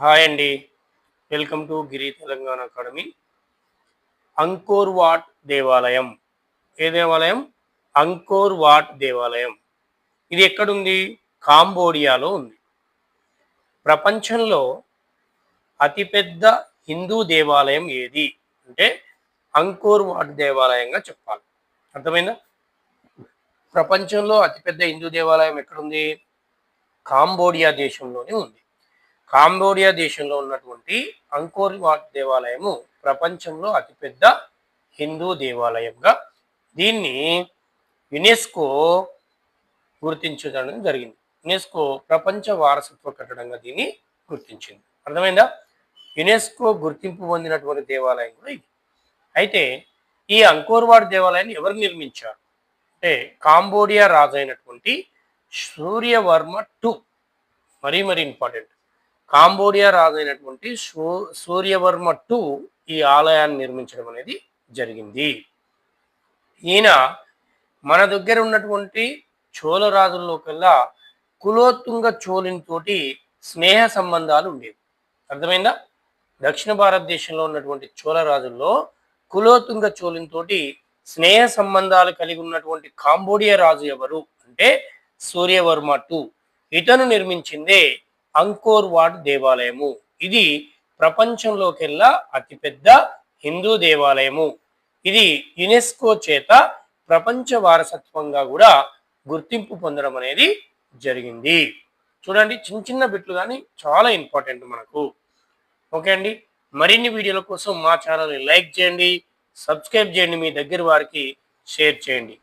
Hi అండి. Welcome to Giri Telangana academy. Angkor Wat దేవాలయం. ఏ దేవాలయం? అంకోర్ వాట్ దేవాలయం. ఇది ఎక్కడుంది? కాంబోడియాలో ఉంది. ప్రపంచంలో అతిపెద్ద హిందూ దేవాలయం ఏది? అంటే అంకోర్ వాట్ దేవాలయంగా చెప్పాలి. అర్థమైందా? ప్రపంచంలో అతిపెద్ద హిందూ దేవాలయం ఎక్కడుంది? కాంబోడియా దేశంలోనే ఉంది. కాంబోడియా దేశంలో ఉన్నటువంటి అంకోర్ వాట్ దేవాలయము ప్రపంచంలో అతిపెద్ద హిందూ దేవాలయంగా దీన్ని యునెస్కో గుర్తించడం జరిగింది. యునెస్కో ప్రపంచ వారసత్వ కట్టడంగా దీన్ని గుర్తించింది. అర్థమైందా? యునెస్కో గుర్తింపు పొందినటువంటి దేవాలయం కూడా ఇది. అయితే ఈ అంకోర్వాడ్ దేవాలయాన్ని ఎవరు నిర్మించారు? అంటే కాంబోడియా రాజు అయినటువంటి సూర్యవర్మ టూ. మరీ మరీ ఇంపార్టెంట్. కాంబోడియా రాజు అయినటువంటి సూ సూర్యవర్మ టూ ఈ ఆలయాన్ని నిర్మించడం అనేది జరిగింది. ఈయన మన దగ్గర ఉన్నటువంటి చోళ రాజుల్లో కల్లా కులోత్తుంగ చోళునితోటి స్నేహ సంబంధాలు ఉండేవి. అర్థమైందా? దక్షిణ భారతదేశంలో ఉన్నటువంటి చోళ రాజుల్లో కులోతుంగ చోళునితోటి స్నేహ సంబంధాలు కలిగి ఉన్నటువంటి కాంబోడియా రాజు ఎవరు అంటే సూర్యవర్మ టూ. ఇతను నిర్మించిందే అంకోర్ వాట్ దేవాలయము. ఇది ప్రపంచంలోకెల్లా అతిపెద్ద హిందూ దేవాలయము. ఇది యునెస్కో చేత ప్రపంచ వారసత్వంగా కూడా గుర్తింపు పొందడం అనేది జరిగింది. చూడండి చిన్న చిన్న బిట్లు కానీ చాలా ఇంపార్టెంట్ మనకు. ఓకే అండి మరిన్ని వీడియోల కోసం మా ఛానల్ని లైక్ చేయండి సబ్స్క్రైబ్ చేయండి మీ దగ్గర వారికి షేర్ చేయండి.